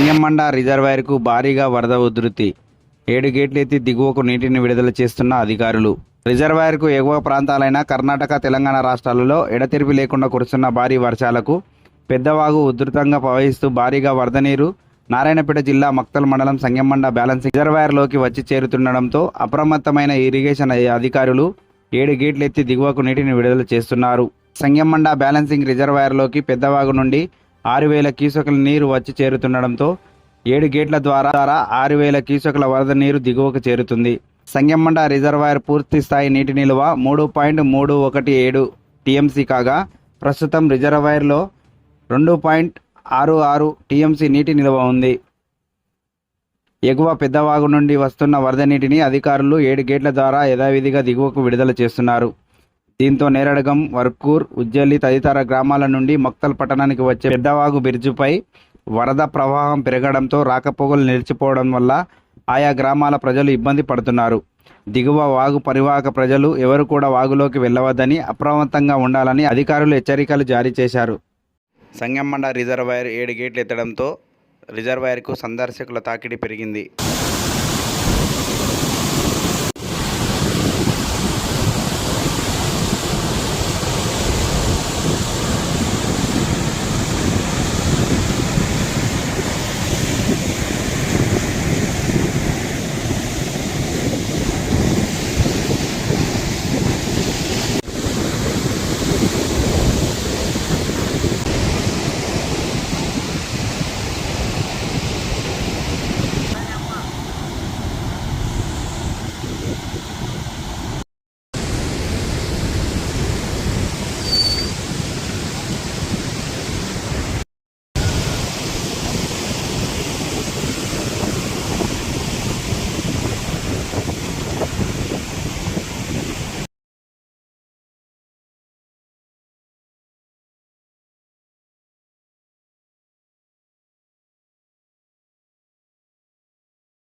సింగమండ రిజర్వాయర్కు భారీగా వరద ఉధృతి. ఏడు గేట్లు ఎత్తి దిగువకు నీటిని విడుదల చేస్తున్న అధికారులు. రిజర్వాయర్కు ఎగువ ప్రాంతాలైన కర్ణాటక తెలంగాణ రాష్ట్రాలలో ఎడతెరిపి లేకుండా కురుస్తున్న భారీ వర్షాలకు పెద్దవాగు ఉధృతంగా ప్రవహిస్తూ భారీగా వరద నీరు నారాయణపేట జిల్లా మక్తల్ మండలం సంగమ్మండ బ్యాలెన్స్ రిజర్వాయర్లోకి వచ్చి చేరుతుండడంతో అప్రమత్తమైన ఇరిగేషన్ అధికారులు ఏడు గేట్లు ఎత్తి దిగువకు నీటిని విడుదల చేస్తున్నారు. సంగమ్మండ బ్యాలెన్సింగ్ రిజర్వాయర్లోకి పెద్దవాగు నుండి ఆరు వేల కీసకుల నీరు వచ్చి చేరుతుండడంతో ఏడు గేట్ల ద్వారా ద్వారా ఆరు వేల కీసకుల వరద నీరు దిగువకు చేరుతుంది. సంగమ్మండ రిజర్వాయర్ పూర్తి స్థాయి నీటి నిల్వ మూడు పాయింట్ మూడు ఒకటి ఏడు టీఎంసీ కాగా ప్రస్తుతం రిజర్వాయర్లో రెండు పాయింట్ ఆరు ఆరు టీఎంసీ నీటి నిల్వ ఉంది. ఎగువ పెద్దవాగు నుండి వస్తున్న వరద నీటిని అధికారులు ఏడు గేట్ల ద్వారా యథావిధిగా దిగువకు విడుదల చేస్తున్నారు. దీంతో నేరడగం వర్కూర్ ఉజ్జల్లి తదితర గ్రామాల నుండి మక్తల్ పట్టణానికి వచ్చే పెద్దవాగు బ్రిడ్జిపై వరద ప్రవాహం పెరగడంతో రాకపోగలు నిలిచిపోవడం వల్ల ఆయా గ్రామాల ప్రజలు ఇబ్బంది పడుతున్నారు. దిగువ వాగు పరివాహక ప్రజలు ఎవరు కూడా వాగులోకి వెళ్ళవద్దని అప్రమత్తంగా ఉండాలని అధికారులు హెచ్చరికలు జారీ చేశారు. సంగమండ రిజర్వాయర్ ఏడు గేట్లు ఎత్తడంతో రిజర్వాయర్కు సందర్శకుల తాకిడి పెరిగింది.